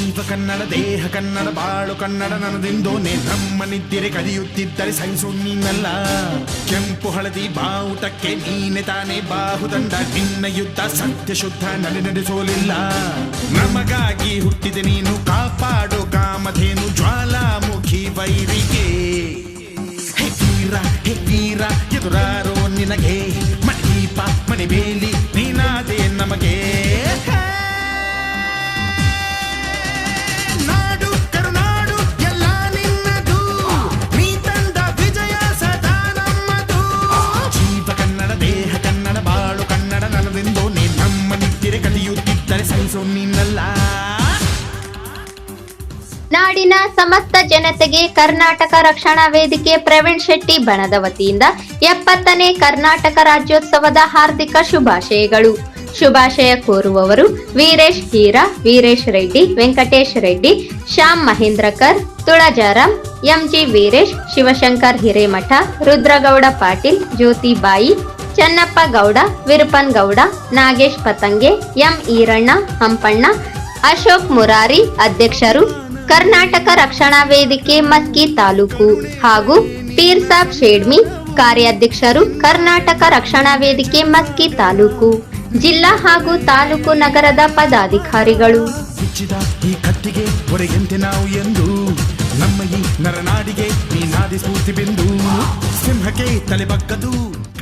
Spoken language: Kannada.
ಜೀವ ಕನ್ನಡ, ದೇಹ ಕನ್ನಡ, ಬಾಳು ಕನ್ನಡ ನನದಿಂದೋ ನಮ್ಮ ನಿದ್ದಿರೆ ಕದಿಯುತ್ತಿದ್ದರೆ ಸಹಿಸು ನೀನಲ್ಲ ಕೆಂಪು ಹಳದಿ ಬಾವುಟಕ್ಕೆ ನೀನೆ ತಾನೇ ಬಾಹುದಂಡ. ನಿನ್ನ ಯುದ್ಧ ಸತ್ಯ ಶುದ್ಧ ನಡೆ ನಡೆಸೋಲಿಲ್ಲ. ನಮಗಾಗಿ ಹುಟ್ಟಿದೆ ನೀನು, ಕಾಪಾಡು ಕಾಮಧೇನು, ಜ್ವಾಲಾಮುಖಿ ವೈರಿಗೆ ಹೇ ವೀರ ಹೇ ವೀರ, ಎದುರಾರೋ ನಿನಗೆ. ಮಣಿದೀಪ ಮಣಿಬೇಲಿ ನೀನಾದೆ ನಾಡಿನ ಸಮಸ್ತ ಜನತೆಗೆ ಕರ್ನಾಟಕ ರಕ್ಷಣಾ ವೇದಿಕೆ ಪ್ರವೀಣ್ ಶೆಟ್ಟಿ ಬಣದ ವತಿಯಿಂದ ಎಪ್ಪತ್ತನೇ ಕರ್ನಾಟಕ ರಾಜ್ಯೋತ್ಸವದ ಹಾರ್ದಿಕ ಶುಭಾಶಯಗಳು. ಶುಭಾಶಯ ಕೋರುವವರು ವೀರೇಶ್ ಹೀರಾ, ವೀರೇಶ್ ರೆಡ್ಡಿ, ವೆಂಕಟೇಶ್ ರೆಡ್ಡಿ, ಶ್ಯಾಮ್ ಮಹೇಂದ್ರಕರ್ ತುಳಜಾರಾಮ್ ಎಂಜಿ ವೀರೇಶ್, ಶಿವಶಂಕರ್ ಹಿರೇಮಠ, ರುದ್ರಗೌಡ ಪಾಟೀಲ್, ಜ್ಯೋತಿಬಾಯಿ, ಚನ್ನಪ್ಪ ಗೌಡ, ವಿರುಪನ್ ಗೌಡ, ನಾಗೇಶ್ ಪತಂಗೆ, ಎಂ ಈರಣ್ಣ, ಹಂಪಣ್ಣ, ಅಶೋಕ್ ಮುರಾರಿ ಅಧ್ಯಕ್ಷರು ಕರ್ನಾಟಕ ರಕ್ಷಣಾ ವೇದಿಕೆ ಮಸ್ಕಿ ತಾಲೂಕು ಹಾಗೂ ಪೀರ್ ಸಾಬ್ ಶೇಡ್ಮಿ ಕಾರ್ಯಾಧ್ಯಕ್ಷರು ಕರ್ನಾಟಕ ರಕ್ಷಣಾ ವೇದಿಕೆ ಮಸ್ಕಿ ತಾಲೂಕು, ಜಿಲ್ಲಾ ಹಾಗೂ ತಾಲೂಕು ನಗರದ ಪದಾಧಿಕಾರಿಗಳು. ಈ ಕತ್ತಿಗೆ ಹೊರಗೆಂತೆ ನಾವು ಎಂದು ನಮ್ಮ ಈ ನರನಾಡಿಗೆ ನೀನಾದಿ ಸ್ಫೂರ್ತಿ ಬಿಂದು. ಸಿಂಹಕ್ಕೆ ತಲೆ ಬಗ್ಗದು.